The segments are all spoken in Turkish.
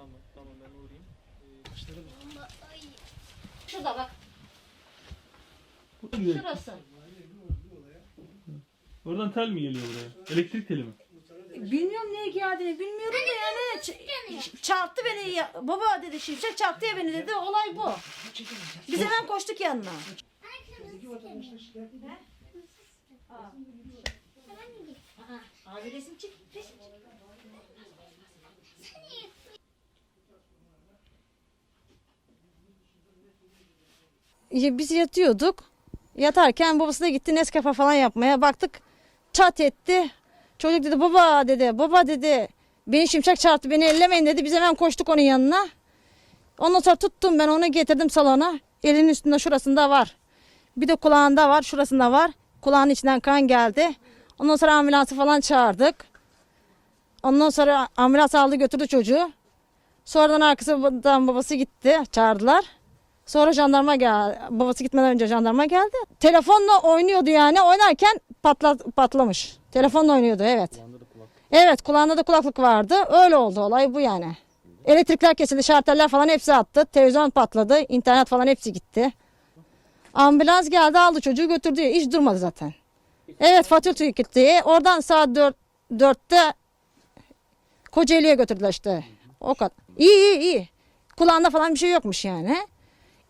Tamam tamam ben uğrayayım. Şurada bak. Şurası. Oradan tel mi geliyor buraya? Elektrik teli mi? Bilmiyorum neye geldiğini bilmiyorum da yani ç- çarptı beni ya. Baba dedi şimşek çarptı ya beni dedi olay bu. Biz hemen koştuk yanına. Abi resim çek. resim çek. Biz yatıyorduk. Yatarken babası da gitti Nescafe falan yapmaya. Baktık çat etti. Çocuk dedi baba dedi baba dedi. Beni şimşek çarptı beni ellemeyin dedi. Biz hemen koştuk onun yanına. Ondan sonra tuttum ben onu getirdim salona. Elinin üstünde şurasında var. Bir de kulağında var şurasında var. Kulağının içinden kan geldi. Ondan sonra ambulansı falan çağırdık. Ondan sonra ambulans aldı götürdü çocuğu. Sonradan arkasından babası gitti çağırdılar. Sonra jandarma geldi. Babası gitmeden önce jandarma geldi. Telefonla oynuyordu yani. Oynarken patla, patlamış. Telefonla oynuyordu evet. Evet kulağında da kulaklık vardı. Öyle oldu olay bu yani. Elektrikler kesildi, şarteller falan hepsi attı. Televizyon patladı, internet falan hepsi gitti. Ambulans geldi aldı çocuğu götürdü. Hiç durmadı zaten. Evet Fatih gitti. Oradan saat 4, 4'te Kocaeli'ye götürdüler işte. O kadar. İyi iyi iyi. Kulağında falan bir şey yokmuş yani.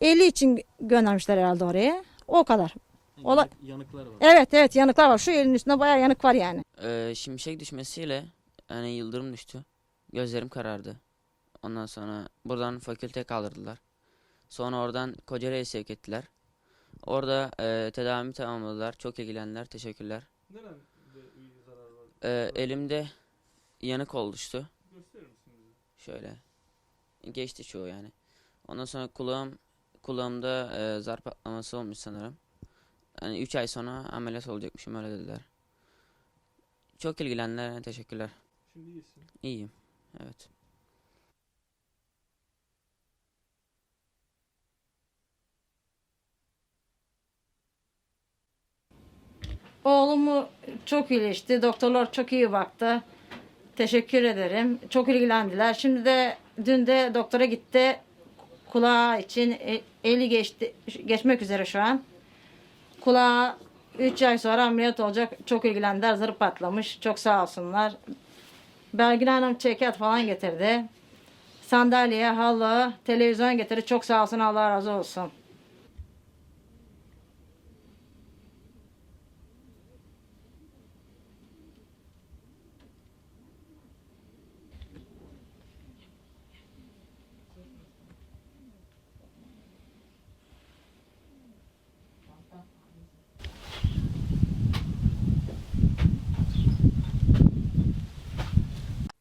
50 için göndermişler herhalde oraya. O kadar. Ola- Yanıklar var. Evet evet yanıklar var. Şu elin üstünde bayağı yanık var yani. Ee, şimşek düşmesiyle yani yıldırım düştü. Gözlerim karardı. Ondan sonra buradan fakülteye kaldırdılar. Sonra oradan Kocaeli'ye sevk ettiler. Orada e, tedavimi tamamladılar. Çok ilgilendiler. Teşekkürler. Nerede bir zarar var? Ee, elimde yanık oluştu. Gösterir misin bize? Şöyle. Geçti çoğu yani. Ondan sonra kulağım kulağımda e, zar patlaması olmuş sanırım. Yani 3 ay sonra ameliyat olacakmışım öyle dediler. Çok ilgilendiler. Teşekkürler. Şimdi iyisin. İyiyim. Evet. Oğlumu çok iyileşti. Doktorlar çok iyi baktı. Teşekkür ederim. Çok ilgilendiler. Şimdi de dün de doktora gitti. Kulağı için e- eli geçti geçmek üzere şu an. Kulağı 3 ay sonra ameliyat olacak. Çok ilgilendiler. Zırh patlamış. Çok sağ olsunlar. Belgin Hanım çekyat falan getirdi. Sandalye, halı, televizyon getirdi. Çok sağ olsun. Allah razı olsun.